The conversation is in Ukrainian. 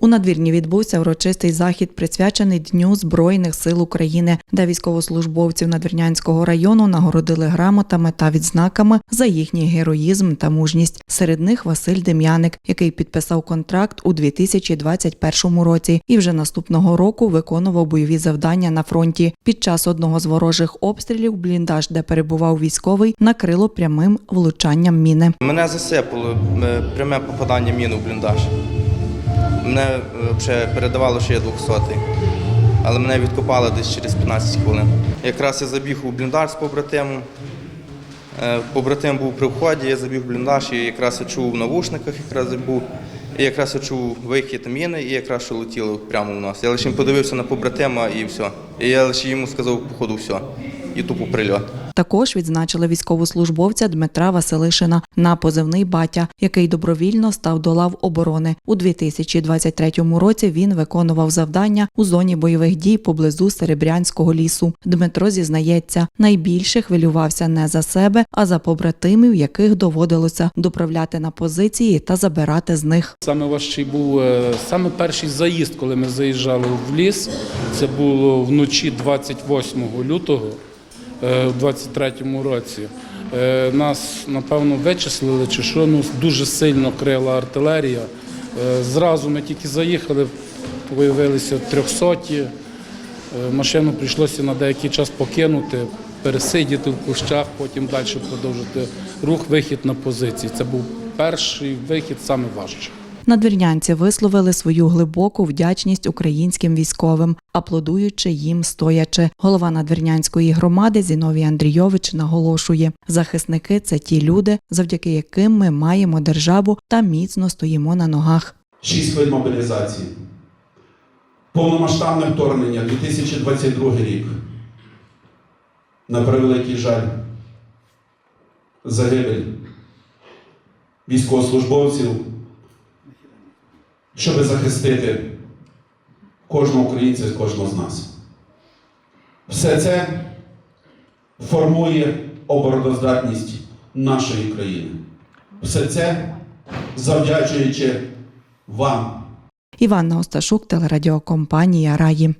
У надвірні відбувся урочистий захід, присвячений Дню Збройних сил України, де військовослужбовців Надвірнянського району нагородили грамотами та відзнаками за їхній героїзм та мужність. Серед них Василь Дем'яник, який підписав контракт у 2021 році і вже наступного року виконував бойові завдання на фронті. Під час одного з ворожих обстрілів бліндаж, де перебував військовий, накрило прямим влучанням міни. Мене засипало е, пряме попадання міни в бліндаж. Мене е, передавало, що я 200 але мене відкопали десь через 15 хвилин. Якраз я забіг у бліндаж з побратимом. Е, Побратим був при вході, я забіг в бліндаж і якраз я чув в навушниках, якраз я був. І якраз я чув вихід міни, і якраз що летіло прямо в нас. Я лише подивився на побратима і все. І я лише йому сказав, походу, все. І тупо прильот. Також відзначили військовослужбовця Дмитра Василишина на позивний батя, який добровільно став до лав оборони. У 2023 році він виконував завдання у зоні бойових дій поблизу Серебрянського лісу. Дмитро зізнається, найбільше хвилювався не за себе, а за побратимів, яких доводилося доправляти на позиції та забирати з них. Саме важчий був е, саме перший заїзд, коли ми заїжджали в ліс. Це було вночі 28 лютого у 23-му році. Е, Нас, напевно, вичислили, чи що ну, дуже сильно крила артилерія. Е, Зразу ми тільки заїхали, виявилися трьохсоті. Е, Машину прийшлося на деякий час покинути, пересидіти в кущах, потім далі продовжити рух, вихід на позиції. Це був перший вихід, саме важчий. Надвірнянці висловили свою глибоку вдячність українським військовим, аплодуючи їм стоячи. Голова надвірнянської громади Зіновій Андрійович наголошує: захисники це ті люди, завдяки яким ми маємо державу та міцно стоїмо на ногах. Шість вид мобілізації. Повномасштабне вторгнення 2022 рік. На превеликий жаль. Загибель військовослужбовців, щоб захистити кожного українця і кожного з нас. Все це формує обороноздатність нашої країни. Все це завдячуючи вам. Іванна Осташук, телерадіокомпанія Раї.